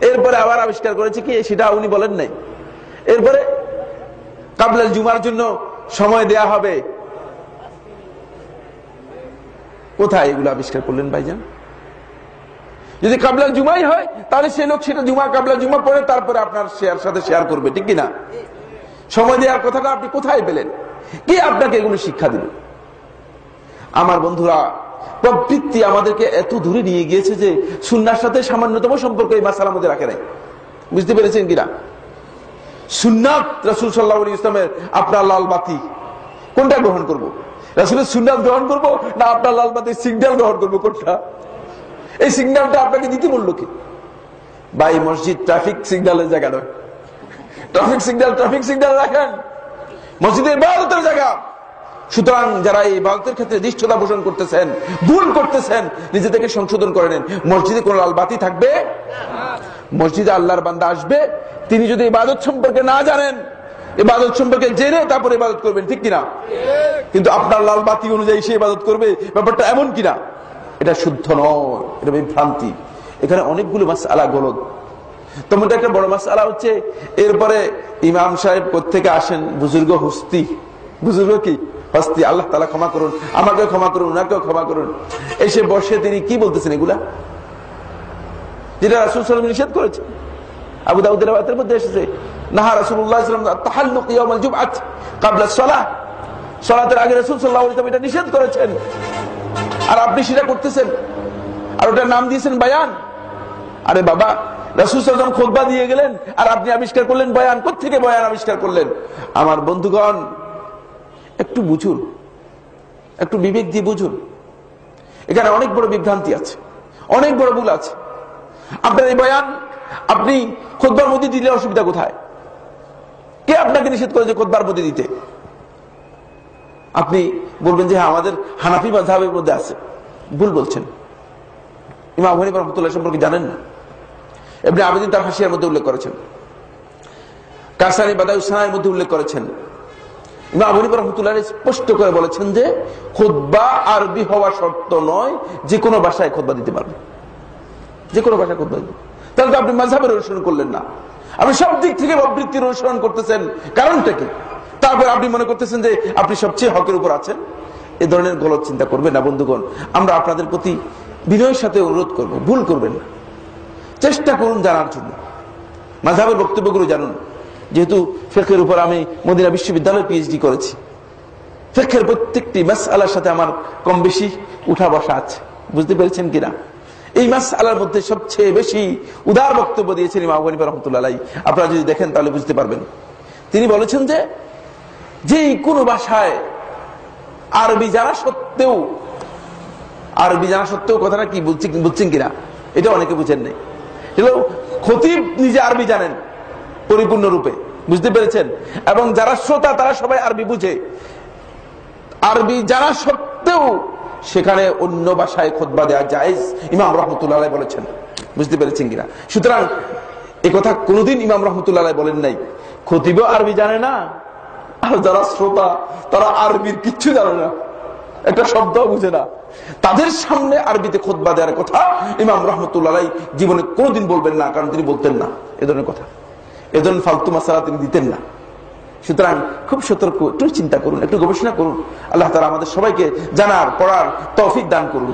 এরপরে আবার আবিষ্কার করেছে কি, সেটা উনি বলেন নাই। এরপরে কাবলাল জুমার জন্য সময় দেয়া হবে। কোথায় এগুলো আবিষ্কার করলেন ভাইজান? যদি কাবলাল জুমাই হয়, তাহলে সে লোক সেটা জুমা কাবলা জুমা পড়ে তারপরে আপনার শেয়ার সাথে শেয়ার করবে, ঠিক কিনা? সময় দেওয়ার কথাটা আপনি কোথায় পেলেন? কি আপনাকে এগুলো শিক্ষা দিল? আমার বন্ধুরা প্রবৃত্তি আমাদেরকে এত দূরে নিয়ে গিয়েছে যে সুন্নার সাথে সামান্যতম সম্পর্ক এই মাসালার মধ্যে রাখে নাই। বুঝতে পেরেছেন কিনা? সুন্নাত রসুল সাল্লাহ ইসলামের আপনার লাল বাতি। কোনটা গ্রহণ করব। রাসুলের সুন্নাত গ্রহণ করব না আপনার লাল বাতির সিগন্যাল গ্রহণ করব কোনটা? এই সিগন্যালটা আপনাকে দিতে বলল কি? বা মসজিদ ট্রাফিক সিগন্যালের জায়গা নয়। ট্রাফিক সিগন্যাল ট্রাফিক সিগন্যাল রাখেন। মসজিদের ইবাদতের জায়গা। সুতরাং যারা এই ইবাদতের ক্ষেত্রে দৃষ্টতা পোষণ করতেছেন, ভুল করতেছেন, নিজে থেকে সংশোধন করে নেন। মসজিদে কোন লাল বাতি থাকবে? মসজিদে আল্লাহর বান্দা আসবে। তিনি যদি ইবাদত সম্পর্কে না জানেন, ইবাদত সম্পর্কে জেনে তারপর ইবাদত করবেন, ঠিক কিনা? কিন্তু আপনার লাল বাতি অনুযায়ী সে ইবাদত করবে, ব্যাপারটা এমন কিনা? এটা শুদ্ধ নয়, এটা বিভ্রান্তি। এখানে অনেকগুলো মাস আলা গলদ তোমার একটা বড় মাস আলা হচ্ছে, এরপরে ইমাম সাহেব কোথেকে আসেন? বুজুর্গ হস্তি। বুজুর্গ কি? হস্তি আল্লাহ তালা ক্ষমা করুন আমাকে ক্ষমা করুন ওনাকেও ক্ষমা করুন। এসে বসে তিনি কি বলতেছেন এগুলা? যেটা রাসুল নিষেধ করেছে আবু আগে এটা নিষেধ করেছেন। আর আপনি সেটা করতেছেন। আর ওটার নাম দিয়েছেন বায়ান। আরে বাবা, রাসুল দিয়ে গেলেন, আর আপনি আবিষ্কার করলেন বয়ান। থেকে বয়ান আবিষ্কার করলেন? আমার বন্ধুগণ একটু বুঝুন। একটু বিবেক দিয়ে বুঝুন। এখানে অনেক বড় বিভ্রান্তি আছে। অনেক বড় ভুল আছে। আপনার এই বয়ান, আপনি খোদবার মধ্যে দিলে অসুবিধা কোথায়? কে আপনাকে নিষেধ করেছে খোদবার মধ্যে দিতে? আপনি বলবেন যে হ্যাঁ আমাদের হানাফি বা মাঝাবের মধ্যে আছে। ভুল বলছেন। ইমাম হানিফ রহমতুল্লাহ সম্পর্কে জানেন না। এমনি আবেদিন তার হাসিয়ার মধ্যে উল্লেখ করেছেন। কাসানি বাদাই উসানের মধ্যে উল্লেখ করেছেন। স্পষ্ট করে বলেছেন যে খোদবা আরবি হওয়া শর্ত নয়, যে কোনো ভাষায় খোদবা দিতে পারবে। যে কোনো ভাষায় খোদবা দিতে তাহলে তো আপনি মাঝাবের অনুসরণ করলেন না। আপনি সব দিক থেকে প্রবৃত্তির অনুসরণ করতেছেন। কারণটা কি? তারপর আপনি মনে করতেছেন যে, আপনি সবচেয়ে হকের উপর আছেন। এ ধরনের গলত চিন্তা করবেন না, বন্ধুগণ। আমরা আপনাদের প্রতি বিনয়ের সাথে অনুরোধ করব, ভুল করবেন না। চেষ্টা করুন জানার জন্য। মাঝাবের বক্তব্যগুলো জানুন। যেহেতু ফেকের উপর আমি মদিনা বিশ্ববিদ্যালয়ে পিএইচডি করেছি। ফেকের প্রত্যেকটি মাস আলার সাথে আমার কম বেশি উঠা বসা আছে। বুঝতে পেরেছেন কিনা? এই মাস আলার মধ্যে সবচেয়ে বেশি উদার বক্তব্য দিয়েছেন গনিবা রহমতুল্লাহ আপনারা যদি দেখেন তাহলে বুঝতে পারবেন। তিনি বলেছেন যে যে কোনো ভাষায় আরবি জানা সত্ত্বেও, আরবি জানা সত্ত্বেও কথাটা কি বুঝছেন কিনা? এটা অনেকে বুঝেন নেই। খতিব নিজে আরবি জানেন। পরিপূর্ণ রূপে বুঝতে পেরেছেন? এবং যারা শ্রোতা, তারা সবাই আরবি বুঝে। আরবি জানা সত্ত্বেও সেখানে অন্য ভাষায় খোদবা দেওয়া যায় ইমাম রহমতুল্লাহ বলেছেন। বুঝতে পেরেছেন কিনা? সুতরাং কথা কোনোদিন ইমাম রহমতুল্লাহ বলেন নাই। খতিবও আরবি জানে না, আর যারা শ্রোতা, তারা আরবির কিচ্ছু জানে না। একটা শব্দ বুঝে না। তাদের সামনে আরবিতে খোদবা দেওয়ার কথা ইমাম রহমতুল্লাহ জীবনে কোনোদিন বলবেন না, কারণ তিনি বলতেন না। এ ধরনের কথা। এ ধরনের ফালতু মাসালা তিনি দিতেন না। সুতরাং খুব সতর্ক, একটু চিন্তা করুন, একটু গবেষণা করুন। আল্লাহ তালা আমাদের সবাইকে জানার, পড়ার তফিক দান করুন।